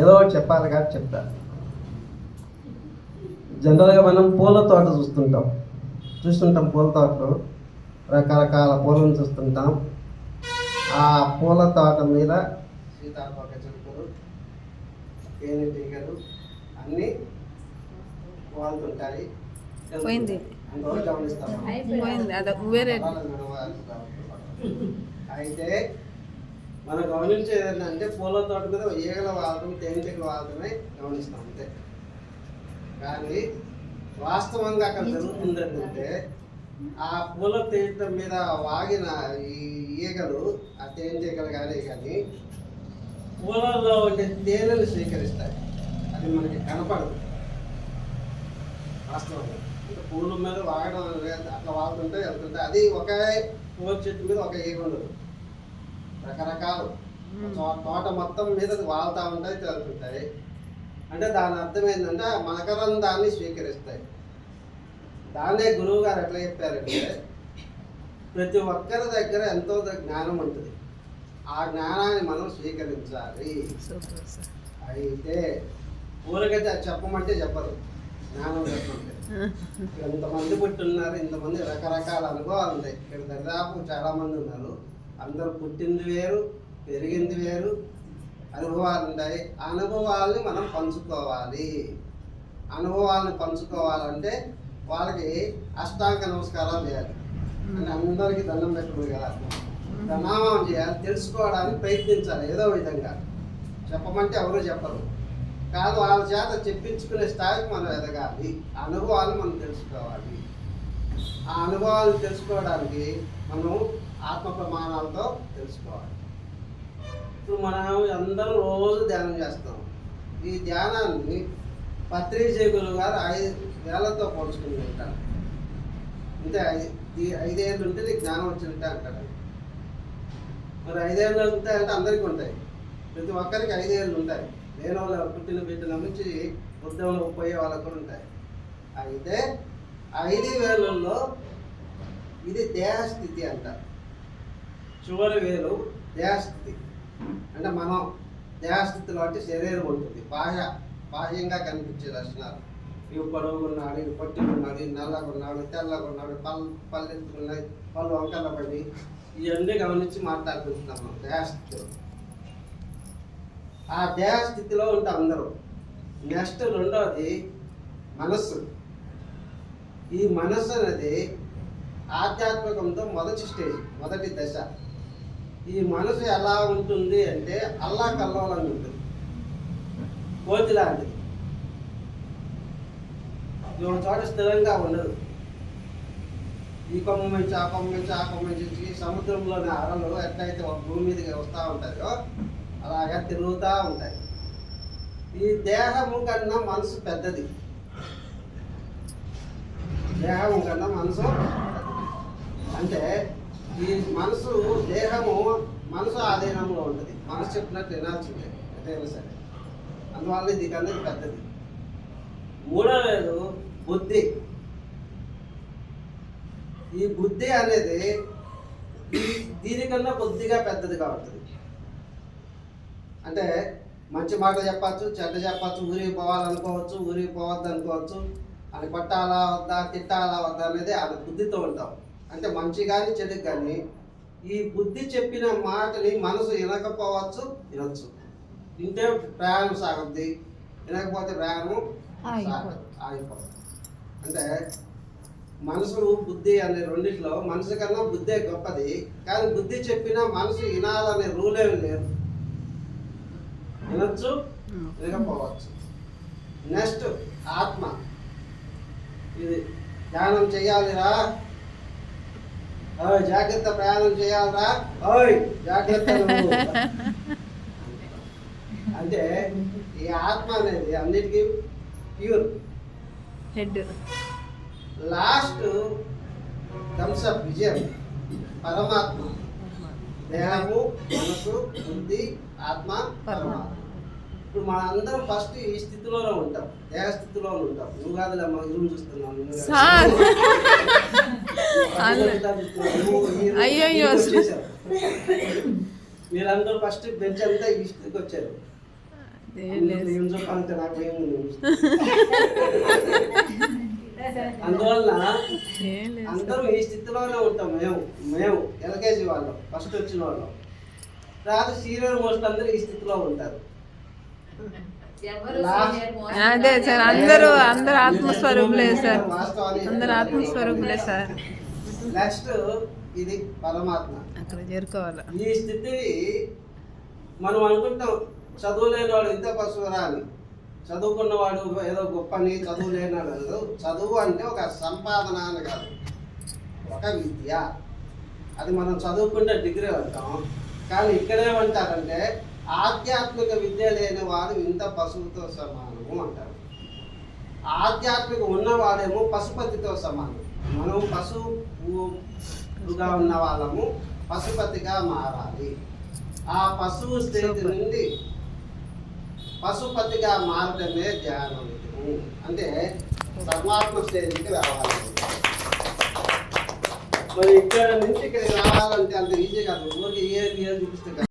ఏదో ఒకటి చెప్పాలి కాబట్టి చెప్తా. జనరల్గా మనం పూల తోట చూస్తుంటాం. చూస్తుంటాం పూల తోటలో. రకరకాల పూలను చూస్తుంటాం. ఆ పూల తోట మీద సీతాకోక చిలుకలు తేనెటీగలు అన్నీ వాళ్తుంటాయి. పోయింది. గమనిస్తాం అయితే మనం గమనించేది ఏంటంటే పూల తోట మీద ఈగల వాడటం తేనెటీగలు వాడటమే గమనిస్తాం అంతే. కానీ వాస్తవంగా అక్కడ జరుగుతుంది ఏంటంటే ఆ పూల తీర్థం మీద వాగిన ఈ ఈగలు ఆ తేనెటీగలు కానీ కానీ పూలలో ఉండే తేనెలు స్వీకరిస్తాయి. అది మనకి కనపడదు. వాస్తవంగా. అంటే పూల మీద వాగడం అట్లా వాగుతుంటే వెళ్తుంటే అది ఒకే పూల చెట్టు మీద ఒక ఈగ ఉండదు. రకరకాలు. తోట మొత్తం మీద వాళ్తా ఉంటాయి వెళ్తుంటాయి అంటే దాని అర్థం ఏంటంటే ఆ మకరందాన్ని స్వీకరిస్తాయి. దాన్నే గురువు గారు ఎట్లా చెప్పారంటే ప్రతి ఒక్కరి దగ్గర ఎంతో జ్ఞానం ఉంటుంది. ఆ జ్ఞానాన్ని మనం స్వీకరించాలి. అయితే ఊరికైతే అది చెప్పమంటే చెప్పరు. జ్ఞానం చెప్పమంటే. ఇంతమంది పుట్టున్నారు ఇంతమంది రకరకాల అనుభవాలు ఉంటాయి. ఇక్కడ దాదాపు చాలా మంది ఉన్నారు. అందరూ పుట్టింది వేరు పెరిగింది వేరు అనుభవాలు ఉంటాయి. ఆ అనుభవాల్ని మనం పంచుకోవాలి. అనుభవాల్ని పంచుకోవాలంటే వాళ్ళకి అష్టాంగ నమస్కారాలు చేయాలి. అంటే అందరికీ దండం పెట్టకూడదు కదా ప్రణామం చేయాలి తెలుసుకోవడానికి ప్రయత్నించాలి ఏదో విధంగా. చెప్పమంటే ఎవరు చెప్పరు. కాదు వాళ్ళ చేత చెప్పించుకునే స్థాయికి మనం ఎదగాలి. అనుభవాలు మనం తెలుసుకోవాలి. ఆ అనుభవాలు తెలుసుకోవడానికి మనం ఆత్మ ప్రమాణాలతో తెలుసుకోవాలి. ఇప్పుడు మనం అందరం రోజు ధ్యానం చేస్తాం. ఈ ధ్యానాన్ని పత్రిజేగులు గారు ఐదు వేలతో పోల్చుకుని ఉంటారు అంటే ఐదు ఐదేళ్ళు ఉంటే నీకు జ్ఞానం వచ్చినట్టే అంటారు. మరి ఐదేళ్ళు ఉంటాయి అంటే అందరికీ ఉంటాయి. ప్రతి ఒక్కరికి ఐదేళ్ళు ఉంటాయి. నేను వాళ్ళ పుట్టిన బిడ్డల నుంచి వృద్ధంలో పోయే వాళ్ళకు కూడా ఉంటాయి. అయితే ఐదు వేలలో ఇది దేహస్థితి అంటారు. చివరి వేలు దేహస్థితి. అంటే మనం దేహస్థితిలో అంటే శరీరం ఉంటుంది. బాహ్య బాహ్యంగా కనిపించే లక్షణాలు. ఇవి పొడవుగా ఉన్నాడు ఇవి పొట్టిగా ఇవి నల్లగా ఉన్నాడు తెల్లగా ఉన్నాడు పళ్ళు పళ్ళు పళ్ళు వంకల పడి ఇవన్నీ గమనించి మాట్లాడుకుంటున్నాం మనం దేహస్థితిలో. ఆ దేహస్థితిలో ఉంటాం అందరూ. నెక్స్ట్ రెండవది మనస్సు. ఈ మనస్సు అనేది ఆధ్యాత్మికంతో మొదటి స్టేజ్ మొదటి దశ. ఈ మనసు ఎలా ఉంటుంది అంటే అల్లా కల్లోలంగా ఉంటుంది. కోతి లాంటిది. ఒక చోట స్థిరంగా ఉండదు. ఈ కొమ్మ నుంచి ఆ కొమ్మ నుంచి ఆ కొమ్మ నుంచి సముద్రంలోని అరలు ఎట్లయితే ఒక భూమి మీదకి వస్తూ ఉంటాయో అలాగా తిరుగుతూ ఉంటాయి. ఈ దేహము కన్నా మనసు పెద్దది. దేహము కన్నా మనసు అంటే ఈ మనసు దేహము మనసు ఆధీనంలో ఉంటుంది. మనసు చెప్పినట్టు వినాల్సిందే ఎటైనా సరే. అందువల్ల ఇది కన్నా పెద్దది. మూడవది బుద్ధి. ఈ బుద్ధి అనేది దీనికన్నా కొద్దిగా పెద్దదిగా ఉంటుంది అంటే మంచి మాట చెప్పచ్చు చెడ్డ చెప్పచ్చు ఊరికి పోవాలనుకోవచ్చు ఊరికి పోవద్దు అనుకోవచ్చు అని పట్టాలా వద్దా తిట్టాలా వద్దా అనేది అది బుద్ధితో ఉంటాం. అంటే మంచి కానీ చెడు కానీ ఈ బుద్ధి చెప్పిన మాటని మనసు వినకపోవచ్చు వినొచ్చు. వింటే ప్రయాణం సాగుద్ది వినకపోతే ప్రయాణం ఆగిపోతుంది అంటే మనసు బుద్ధి అనే రెండిట్లో మనసు కన్నా బుద్ధే గొప్పది కానీ బుద్ధి చెప్పినా మనసు వినాలనే రూల్ ఏమి లేదు. వినొచ్చు వినకపోవచ్చు. నెక్స్ట్ ఆత్మ. ఇది ధ్యానం చేయాలిరా. ఓయ్ జాగ్రత్త ప్రయాణం చేయాలిరా. ఓయ్ జాగ్రత్త. అంటే ఈ ఆత్మ అనేది అన్నిటికీ ప్యూర్ హెడ్ లాస్ట్ థమ్స్అప్ విజయం. పరమాత్మ. దేహము మనసు బుద్ధి ఆత్మ పరమాత్మ. ఇప్పుడు మన అందరం ఫస్ట్ ఈ స్థితిలోనే ఉంటాం. దేహ స్థితిలో ఉంటాం. నువ్వు కాదులే మా ఇరువు చూస్తున్నాం. ఈ వచ్చేసావు. మీరందరూ ఫస్ట్ బెంచ్ అంతా ఈ స్థితికి వచ్చారు. ఏం చెప్పాలంటే నాకు. అందువల్ల అందరూ ఈ స్థితిలోనే ఉంటాం మేము. మేము ఎల్కేజీ వాళ్ళం ఫస్ట్ వచ్చిన వాళ్ళం. తర్వాత సీనియర్ మోస్ట్ అందరూ ఈ స్థితిలో ఉంటారు. అదే సార్ అందరూ అందరూ ఆత్మస్వరూపులే సార్. అందరూ ఆత్మస్వరూపులే సార్. నెక్స్ట్ ఇది పరమాత్మ. అక్కడ చేరుకోవాలి? ఈ స్థితిని మనం అనుకుంటాం చదువు లేనివాడు ఇంత పశువురా అని చదువుకున్నవాడు ఏదో గొప్పని చదువు లేనాడు కాదు. చదువు అంటే ఒక సంపాదన అని కాదు ఒక విద్య. అది మనం చదువుకుంటే డిగ్రీ అంటాం కానీ ఇక్కడ ఏమంటారంటే ఆధ్యాత్మిక విద్య లేని వాడు ఇంత పశువుతో సమానము అంటారు. ఆధ్యాత్మిక ఉన్నవాడేమో పశుపతితో సమానం. మనం పశువుగా ఉన్న వాళ్ళము పశుపతిగా మారాలి. ఆ పశువు స్థితి నుండి పశుపతిగా మారడమే ధ్యానము అంటే పరమాత్మ స్టేజ్కి రావాలి. మరి ఇక్కడ నుంచి ఇక్కడికి రావాలంటే అంత ఈజీ కాదు. ఊరికి ఏ చూపిస్తే.